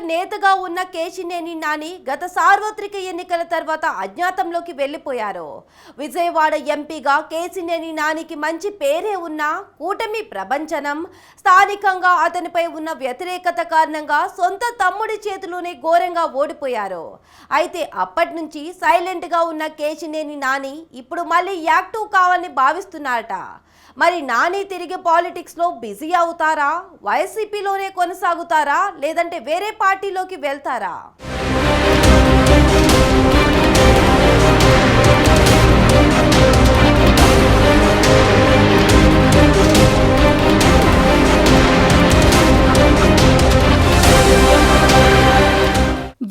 నేతగా ఉన్న కేశినేని నాని గత సార్వత్రిక ఎన్నికల తర్వాత అజ్ఞాతంలోకి వెళ్ళిపోయారు విజయవాడ ఎంపీగా కేశినేని నానికి మంచి పేరే ఉన్నా కూటమి ప్రపంచనం స్థానికంగా అతనిపై ఉన్న వ్యతిరేకత కారణంగా సొంత తమ్ముడి చేతిలోనే ఘోరంగా ఓడిపోయారు. అయితే అప్పటి నుంచి సైలెంట్గా ఉన్న కేశినేని నాని ఇప్పుడు మళ్ళీ యాక్టివ్ కావాలని భావిస్తున్నారట. మరి నాని తిరిగి పాలిటిక్స్లో బిజీ అవుతారా? వైసీపీలోనే కొనసాగుతారా? లేదంటే వేరే పార్టీలోకి వెళ్తారా?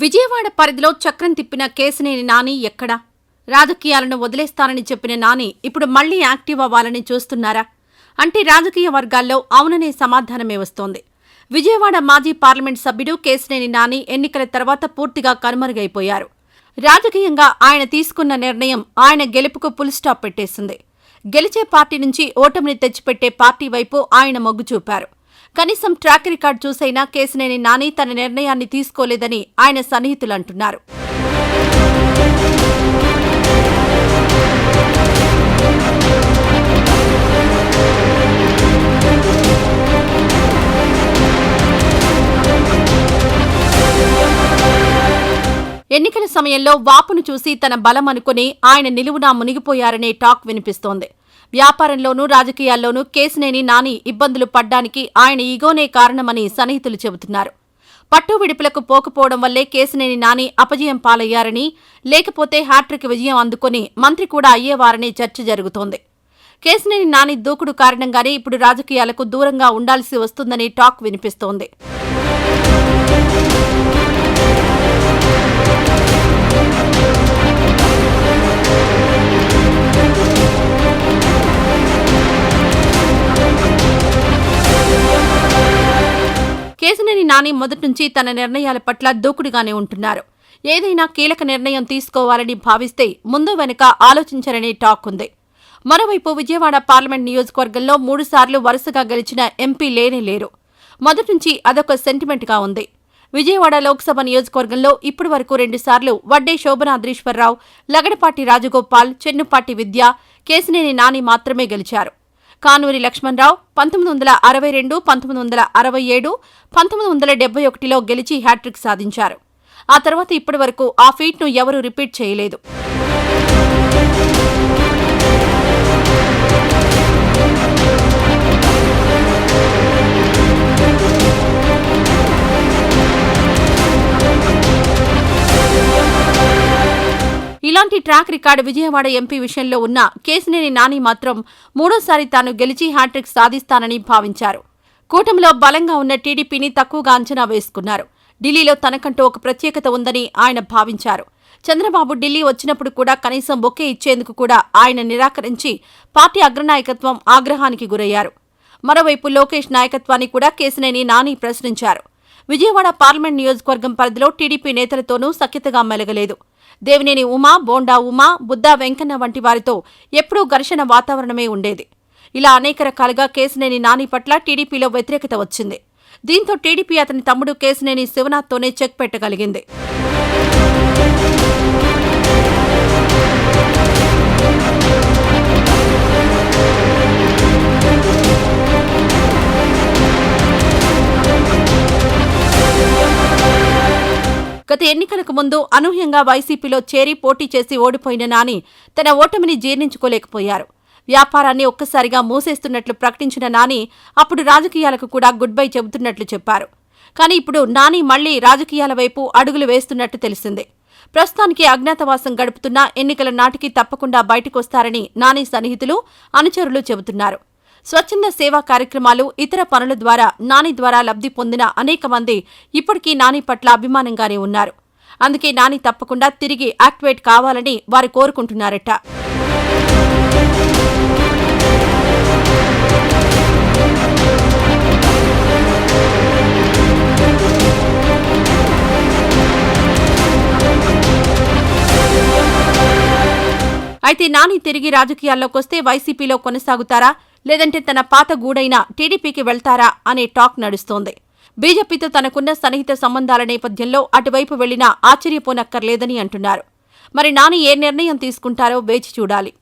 విజయవాడ పరిధిలో చక్రం తిప్పిన కేసినేని నాని ఎక్కడా? రాజకీయాలను వదిలేస్తానని చెప్పిన నాని ఇప్పుడు మళ్ళీ యాక్టివ్ అవ్వాలని చూస్తున్నారా? అంటే రాజకీయ వర్గాల్లో అవుననే సమాధానమే వస్తోంది. విజయవాడ మాజీ పార్లమెంట్ సభ్యుడు కేసినేని నాని ఎన్నికల తర్వాత పూర్తిగా కనుమరుగైపోయారు. రాజకీయంగా ఆయన తీసుకున్న నిర్ణయం ఆయన గెలుపుకు ఫుల్ స్టాప్ పెట్టేసింది. గెలిచే పార్టీ నుంచి ఓటమిని తెచ్చిపెట్టే పార్టీ వైపు ఆయన మొగ్గు చూపారు. కనీసం ట్రాక్ రికార్డ్ చూసైనా కేసినేని నాని తన నిర్ణయాన్ని తీసుకోలేదని ఆయన సన్నిహితులంటున్నారు. సమయంలో వాపును చూసి తన బలం అనుకుని ఆయన నిలువునా మునిగిపోయారనే టాక్ వినిపిస్తోంది. వ్యాపారంలోనూ రాజకీయాల్లోనూ కేసినేని నాని ఇబ్బందులు పడ్డానికి ఆయన ఈగోనే కారణమని సన్నిహితులు చెబుతున్నారు. పట్టు విడుపులకు పోకపోవడం వల్లే కేసినేని నాని అపజయం పాలయ్యారని లేకపోతే హ్యాట్రిక్ విజయం అందుకుని మంత్రి కూడా అయ్యేవారనే చర్చ జరుగుతోంది. కేసినేని నాని దూకుడు కారణంగానే ఇప్పుడు రాజకీయాలకు దూరంగా ఉండాల్సి వస్తుందని టాక్ వినిపిస్తోంది. కేసినేని నాని మొదటి నుంచి తన నిర్ణయాల పట్ల దూకుడుగానే ఉంటున్నారు. ఏదైనా కీలక నిర్ణయం తీసుకోవాలని భావిస్తే ముందు వెనుక ఆలోచించరనే టాక్ ఉంది. మరోవైపు విజయవాడ పార్లమెంట్ నియోజకవర్గంలో మూడుసార్లు వరుసగా గెలిచిన ఎంపీ లేనే లేరు. మొదటి నుంచి అదొక సెంటిమెంట్గా ఉంది. విజయవాడ లోక్సభ నియోజకవర్గంలో ఇప్పటి వరకు రెండుసార్లు వడ్డే శోభనాద్రీశ్వరరావు లగడపాటి రాజగోపాల్ చెన్నుపాటి విద్య కేసినేని నాని మాత్రమే గెలిచారు. కానూరి లక్ష్మణరావు పంతొమ్మిది వందల అరవై రెండు పంతొమ్మిది వందల అరవై ఏడు పంతొమ్మిది వందల డెబ్బై ఒకటిలో గెలిచి హ్యాట్రిక్ సాధించారు. ఆ తర్వాత ఇప్పటి వరకు ఆ ఫీట్ను ఎవరూ రిపీట్ చేయలేదు. ఇలాంటి ట్రాక్ రికార్డు విజయవాడ ఎంపీ విషయంలో ఉన్న కేసినేని నాని మాత్రం మూడోసారి తాను గెలిచి హ్యాట్రిక్ సాధిస్తానని భావించారు. కూటమిలో బలంగా ఉన్న టీడీపీని తక్కువగా అంచనా వేసుకున్నారు. ఢిల్లీలో తనకంటూ ఒక ప్రత్యేకత ఉందని ఆయన భావించారు. చంద్రబాబు ఢిల్లీ వచ్చినప్పుడు కూడా కనీసం బొకే ఇచ్చేందుకు కూడా ఆయన నిరాకరించి పార్టీ అగ్రనాయకత్వం ఆగ్రహానికి గురయ్యారు. మరోవైపు లోకేష్ నాయకత్వాన్ని కూడా కేసినేని నాని ప్రశ్నించారు. విజయవాడ పార్లమెంట్ నియోజకవర్గం పరిధిలో టీడీపీ నేతలతోనూ సఖ్యతగా మెలగలేదు. దేవినేని ఉమా బోండా ఉమా బుద్దా వెంకన్న వంటి వారితో ఎప్పుడూ ఘర్షణ వాతావరణమే ఉండేది. ఇలా అనేక రకాలుగా కేసినేని నాని పట్ల టీడీపీలో వ్యతిరేకత వచ్చింది. దీంతో టీడీపీ అతని తమ్ముడు కేసినేని శివనాథ్తోనే చెక్ పెట్టగలిగింది. గత ఎన్నికలకు ముందు అనూహ్యంగా వైసీపీలో చేరి పోటీ చేసి ఓడిపోయిన నాని తన ఓటమిని జీర్ణించుకోలేకపోయారు. వ్యాపారాన్ని ఒక్కసారిగా మూసేస్తున్నట్లు ప్రకటించిన నాని అప్పుడు రాజకీయాలకు కూడా గుడ్ బై చెబుతున్నట్లు చెప్పారు. కానీ ఇప్పుడు నాని మళ్ళీ రాజకీయాల వైపు అడుగులు వేస్తున్నట్టు తెలిసింది. ప్రస్తుతానికి అజ్ఞాతవాసం గడుపుతున్న ఎన్నికల నాటికి తప్పకుండా బయటకొస్తారని నాని సన్నిహితులు అనుచరులు చెబుతున్నారు. స్వచ్ఛంద సేవా కార్యక్రమాలు ఇతర పనుల ద్వారా నాని ద్వారా లబ్ధి పొందిన అనేక మంది ఇప్పటికీ నాని పట్ల అభిమానంగానే ఉన్నారు. అందుకే నాని తప్పకుండా తిరిగి యాక్టివేట్ కావాలని వారు కోరుకుంటున్నారట. అయితే నాని తిరిగి రాజకీయాల్లోకి వస్తే వైసీపీలో కొనసాగుతారా? లేదంటే తన పాత గూడైన టీడీపీకి వెళ్తారా అనే టాక్ నడుస్తోంది. బీజేపీతో తనకున్న సన్నిహిత సంబంధాల నేపథ్యంలో అటువైపు వెళ్ళినా ఆశ్చర్యపోనక్కర్లేదని అంటున్నారు. మరి నాని ఏ నిర్ణయం తీసుకుంటారో వేచి చూడాలి.